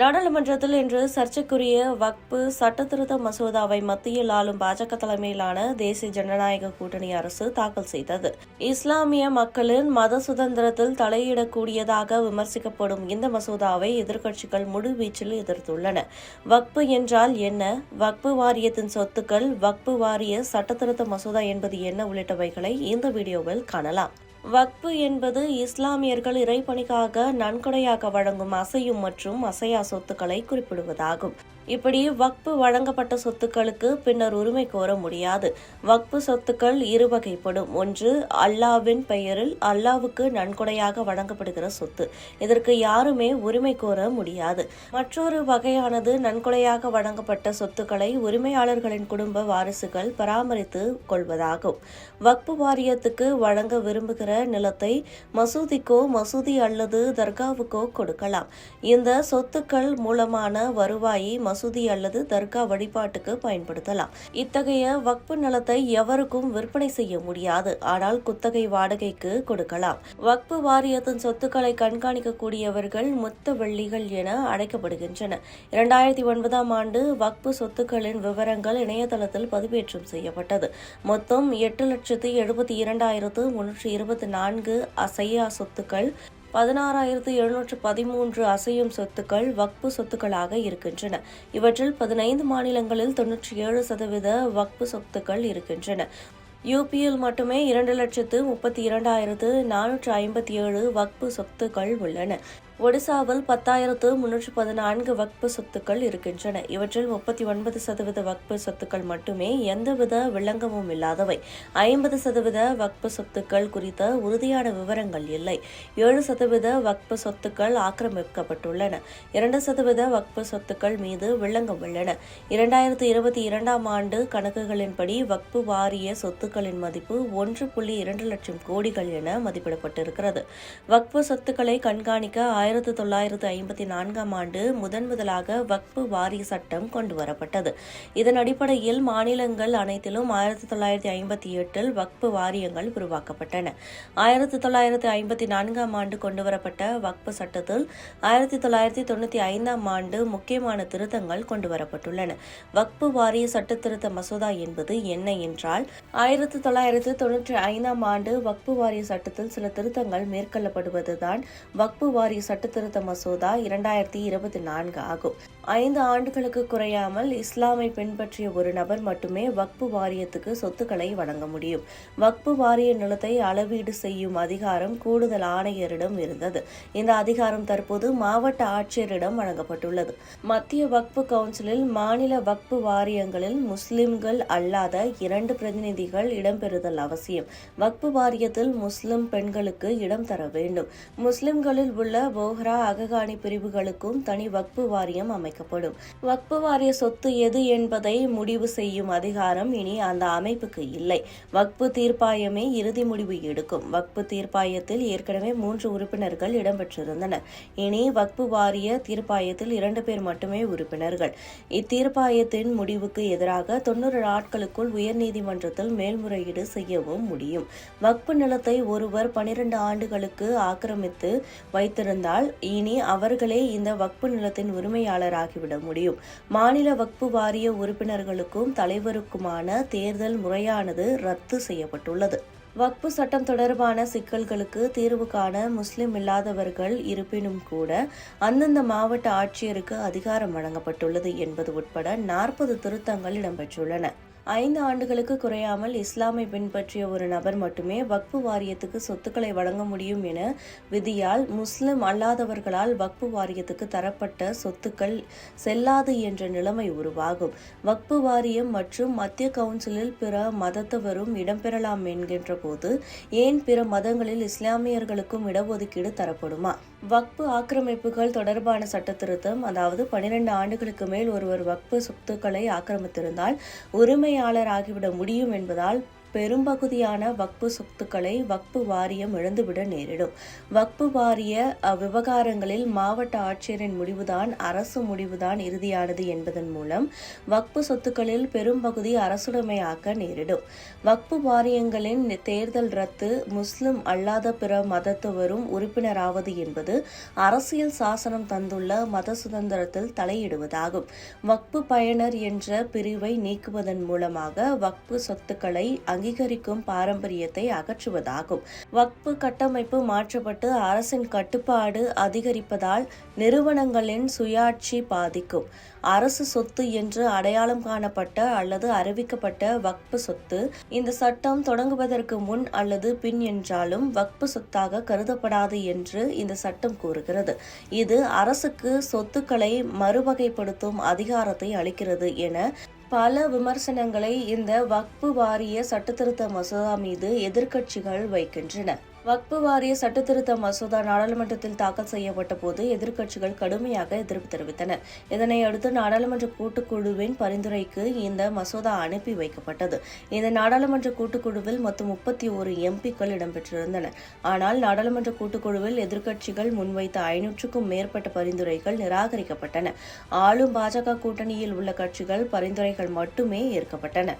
நாடாளுமன்றத்தில் இன்று சர்ச்சைக்குரிய வக்பு சட்டத்திருத்த மசோதாவை மத்தியில் ஆளும் பாஜக தலைமையிலான தேசிய ஜனநாயக கூட்டணி அரசு தாக்கல் செய்தது. இஸ்லாமிய மக்களின் மத சுதந்திரத்தில் தலையிடக்கூடியதாக விமர்சிக்கப்படும் இந்த மசோதாவை எதிர்க்கட்சிகள் முழுவீச்சில் எதிர்த்துள்ளன. வக்பு என்றால் என்ன? வக்பு வாரியத்தின் சொத்துக்கள் வக்பு வாரிய சட்டத்திருத்த மசோதா என்பது என்ன உள்ளிட்டவைகளை இந்த வீடியோவில் காணலாம். வக்பு என்பது இஸ்லாமியர்கள் இறைப்பணிக்காக நன்கொடையாக வழங்கும் அசையும் மற்றும் அசையா சொத்துக்களை குறிப்பிடுவதாகும். இப்படி வக்பு வழங்கப்பட்ட சொத்துக்களுக்கு பின்னர் உரிமை கோர முடியாது. வக்பு சொத்துக்கள் இரு வகைப்படும் ஒன்று அல்லாவின் பெயரில் அல்லாவுக்கு நன்கொடையாக வழங்கப்படுகிற சொத்து. இதற்கு யாருமே உரிமை கோர முடியாது. மற்றொரு வகையானது நன்கொடையாக வழங்கப்பட்ட சொத்துக்களை உரிமையாளர்களின் குடும்ப வாரிசுகள் பராமரித்து கொள்வதாகும். வக்பு வாரியத்துக்கு வழங்க விரும்புகிற நிலத்தை மசூதிக்கோ மசூதி அல்லது தர்காவுக்கோ கொடுக்கலாம். இந்த சொத்துக்கள் மூலமான வருவாயை மசூதி அல்லது தர்கா வழிபாட்டுக்கு பயன்படுத்தலாம். இத்தகைய வக்பு நிலத்தை எவருக்கும் விற்பனை செய்ய முடியாது. ஆனால் குத்தகை வாடகைக்கு கொடுக்கலாம். வக்பு வாரியத்தின் சொத்துக்களை கண்காணிக்கக்கூடியவர்கள் மொத்த வெள்ளிகள் என அழைக்கப்படுகின்றன இரண்டாயிரத்தி ஒன்பதாம் ஆண்டு வக்பு சொத்துக்களின் விவரங்கள் இணையதளத்தில் பதிவேற்றம் செய்யப்பட்டது. மொத்தம் எட்டு லட்சத்தி எழுபத்தி இரண்டாயிரத்து முன்னூற்றி இருபத்தி நான்கு அசையா சொத்துக்கள் பதினாறாயிரத்து எழுநூற்று பதிமூன்று அசையும் சொத்துக்கள் வக்பு சொத்துக்களாக இருக்கின்றன. இவற்றில் பதினைந்து மாநிலங்களில் தொன்னூற்றி ஏழு சதவீத வக்பு சொத்துக்கள் இருக்கின்றன. யூபியில் மட்டுமே இரண்டு லட்சத்து முப்பத்தி இரண்டாயிரத்து நானூற்று ஐம்பத்தி ஏழு வக்பு சொத்துக்கள் உள்ளன. ஒடிசாவில் பத்தாயிரத்து முன்னூற்று பதினான்கு வக்பு சொத்துக்கள் இருக்கின்றன. இவற்றில் முப்பத்தி ஒன்பது சதவீத வக்பு சொத்துக்கள் மட்டுமே எந்தவித விளங்கமும் இல்லாதவை. ஐம்பது சதவீத வக்பு சொத்துக்கள் குறித்த உறுதியான விவரங்கள் இல்லை. ஏழு சதவீத வக்பு சொத்துக்கள் ஆக்கிரமிக்கப்பட்டுள்ளன. இரண்டு சதவீத வக்பு சொத்துக்கள் மீது விளங்கம் உள்ளன. இரண்டாயிரத்து இருபத்தி இரண்டாம் ஆண்டு கணக்குகளின்படி வக்பு வாரிய சொத்துக்களின் மதிப்பு ஒன்று புள்ளி இரண்டு லட்சம் கோடிகள் என மதிப்பிடப்பட்டிருக்கிறது. வக்பு சொத்துக்களை கண்காணிக்க ஆயிரத்து தொள்ளாயிரத்து ஐம்பத்தி நான்காம் ஆண்டு முதன் முதலாக வக்பு வாரிய சட்டம் கொண்டு வரப்பட்டது. இதன் அடிப்படையில் மாநிலங்கள் அனைத்திலும் ஆயிரத்தி தொள்ளாயிரத்தி ஐம்பத்தி எட்டில் வக்பு வாரியங்கள் உருவாக்கப்பட்டன. ஆயிரத்தி தொள்ளாயிரத்தி ஐம்பத்தி நான்காம் ஆண்டு கொண்டுவரப்பட்ட வக்பு சட்டத்தில் ஆயிரத்தி தொள்ளாயிரத்தி தொண்ணூற்றி ஐந்தாம் ஆண்டு முக்கியமான திருத்தங்கள் கொண்டு வரப்பட்டுள்ளன. வக்பு வாரிய சட்ட திருத்த மசோதா என்பது என்ன என்றால் ஆயிரத்தி தொள்ளாயிரத்தி தொண்ணூற்றி ஐந்தாம் ஆண்டு வக்பு வாரிய சட்டத்தில் சில திருத்தங்கள் மேற்கொள்ளப்படுவதுதான் வக்பு வாரிய சட்டத்திருத்த மசோதா இரண்டாயிரத்தி இருபத்தி நான்கு ஆகும். ஐந்து ஆண்டுகளுக்கு குறையாமல் இஸ்லாமை பின்பற்றிய ஒரு நபர் மட்டுமே வக்பு வாரியத்துக்கு சொத்துக்களை வழங்க முடியும். வக்பு வாரிய நிலத்தை அளவீடு செய்யும் அதிகாரம் கூடுதல் ஆணையரிடம் இருந்தது. இந்த அதிகாரம் தற்போது மாவட்ட ஆட்சியரிடம் வழங்கப்பட்டுள்ளது. மத்திய வக்பு கவுன்சிலில் மாநில வக்பு வாரியங்களில் முஸ்லிம்கள் அல்லாத இரண்டு பிரதிநிதிகள் இடம்பெறுதல் அவசியம். வக்பு வாரியத்தில் முஸ்லிம் பெண்களுக்கு இடம் தர வேண்டும். முஸ்லிம்களில் உள்ள போஹ்ரா அககானி பிரிவுகளுக்கும் தனி வக்பு வாரியம் அமைக்கப்படும். வக்பு வாரிய சொத்து எது என்பதை முடிவு செய்யும் அதிகாரம் இனி அந்த அமைப்புக்கு இல்லை. வக்பு தீர்ப்பாயமே இறுதி முடிவு எடுக்கும். வக்பு தீர்ப்பாயத்தில் ஏற்கனவே மூன்று உறுப்பினர்கள் இடம்பெற்றிருந்தனர். இனி வக்பு வாரிய தீர்ப்பாயத்தில் இரண்டு பேர் மட்டுமே உறுப்பினர்கள். இத்தீர்ப்பாயத்தின் முடிவுக்கு எதிராக தொன்னூறு நாட்களுக்குள் உயர்நீதிமன்றத்தில் மேல்முறையீடு செய்யவும் முடியும். வக்பு நிலத்தை ஒருவர் பனிரெண்டு ஆண்டுகளுக்கு ஆக்கிரமித்து வைத்திருந்தால் இனி அவர்களே இந்த வக்பு நிலத்தின் உரிமையாளராகிவிட முடியும். மாநில வக்பு வாரிய உறுப்பினர்களுக்கும் தலைவருக்குமான தேர்தல் முறையானது ரத்து செய்யப்பட்டுள்ளது. வக்பு சட்டம் தொடர்பான சிக்கல்களுக்கு தீர்வு காண முஸ்லிம் இல்லாதவர்கள் இருப்பினும் கூட அந்தந்த மாவட்ட ஆட்சியருக்கு அதிகாரம் வழங்கப்பட்டுள்ளது என்பது உட்பட நாற்பது திருத்தங்கள் இடம்பெற்றுள்ளன. ஐந்து ஆண்டுகளுக்கு குறையாமல் இஸ்லாமை பின்பற்றிய ஒரு நபர் மட்டுமே வக்பு வாரியத்துக்கு சொத்துக்களை வழங்க முடியும் என விதியால் முஸ்லிம் அல்லாதவர்களால் வக்பு வாரியத்துக்கு தரப்பட்ட சொத்துக்கள் செல்லாது என்ற நிலைமை உருவாகும். வக்பு வாரியம் மற்றும் மத்திய கவுன்சிலில் பிற மதத்தவரும் இடம்பெறலாம் என்கின்ற போது ஏன் பிற மதங்களில் இஸ்லாமியர்களுக்கும் இடஒதுக்கீடு தரப்படுமா? வக்பு ஆக்கிரமிப்புகள் தொடர்பான சட்ட திருத்தம் அதாவது பனிரெண்டு ஆண்டுகளுக்கு மேல் ஒருவர் வக்பு சொத்துக்களை ஆக்கிரமித்திருந்தால் உரிமை உரிமையாளர் ஆகிவிட முடியும் என்பதால் பெரும்பகுதியான வக்பு சொத்துக்களை வக்பு வாரியம் இழந்துவிட நேரிடும். வக்பு வாரிய விவகாரங்களில் மாவட்ட ஆட்சியரின் முடிவுதான் அரசு முடிவுதான் இறுதியானது என்பதன் மூலம் வக்பு சொத்துக்களில் பெரும்பகுதி அரசுடைமையாக்க நேரிடும். வக்பு வாரியங்களின் தேர்தல் ரத்து முஸ்லிம் அல்லாத பிற மதத்தவரும் உறுப்பினராவது என்பது அரசியல் சாசனம் தந்துள்ள மத சுதந்திரத்தில் தலையிடுவதாகும். வக்பு பயனர் என்ற பிரிவை நீக்குவதன் மூலமாக வக்பு சொத்துக்களை அங்கீகரிக்கும் பாரம்பரியத்தை அகற்றுவதாகும். வக்பு கட்டமைப்பு மாற்றப்பட்டு அரசின் கட்டுப்பாடு அதிகரிப்பதால் நிறுவனங்களின் சுயாட்சி பாதிக்கும். அரசு சொத்து என்று அடையாளம் காணப்பட்ட அல்லது அறிவிக்கப்பட்ட வக்பு சொத்து இந்த சட்டம் தொடங்குவதற்கு முன் அல்லது பின் என்றாலும் வக்பு சொத்தாக கருதப்படாது என்று இந்த சட்டம் கூறுகிறது. இது அரசுக்கு சொத்துக்களை மறுவகைப்படுத்தும் அதிகாரத்தை அளிக்கிறது என பல விமர்சனங்களை இந்த வக்பு வாரிய சட்டத்திருத்த மசோதா மீது எதிர்க்கட்சிகள் வைக்கின்றன. வக்பு வாரிய சட்டத்திருத்த மசோதா நாடாளுமன்றத்தில் தாக்கல் செய்யப்பட்ட போது எதிர்க்கட்சிகள் கடுமையாக எதிர்ப்பு தெரிவித்தன. இதனை அடுத்து நாடாளுமன்ற கூட்டுக்குழுவின் பரிந்துரைக்கு இந்த மசோதா அனுப்பி வைக்கப்பட்டது. இந்த நாடாளுமன்ற கூட்டுக்குழுவில் மொத்தம் முப்பத்தி ஒரு எம்பிக்கள் இடம்பெற்றிருந்தனர் ஆனால் நாடாளுமன்ற கூட்டுக்குழுவில் எதிர்க்கட்சிகள் முன்வைத்த ஐநூற்றுக்கும் மேற்பட்ட பரிந்துரைகள் நிராகரிக்கப்பட்டன. ஆளும் பாஜக கூட்டணியில் உள்ள கட்சிகள் பரிந்துரைகள் மட்டுமே ஏற்கப்பட்டன.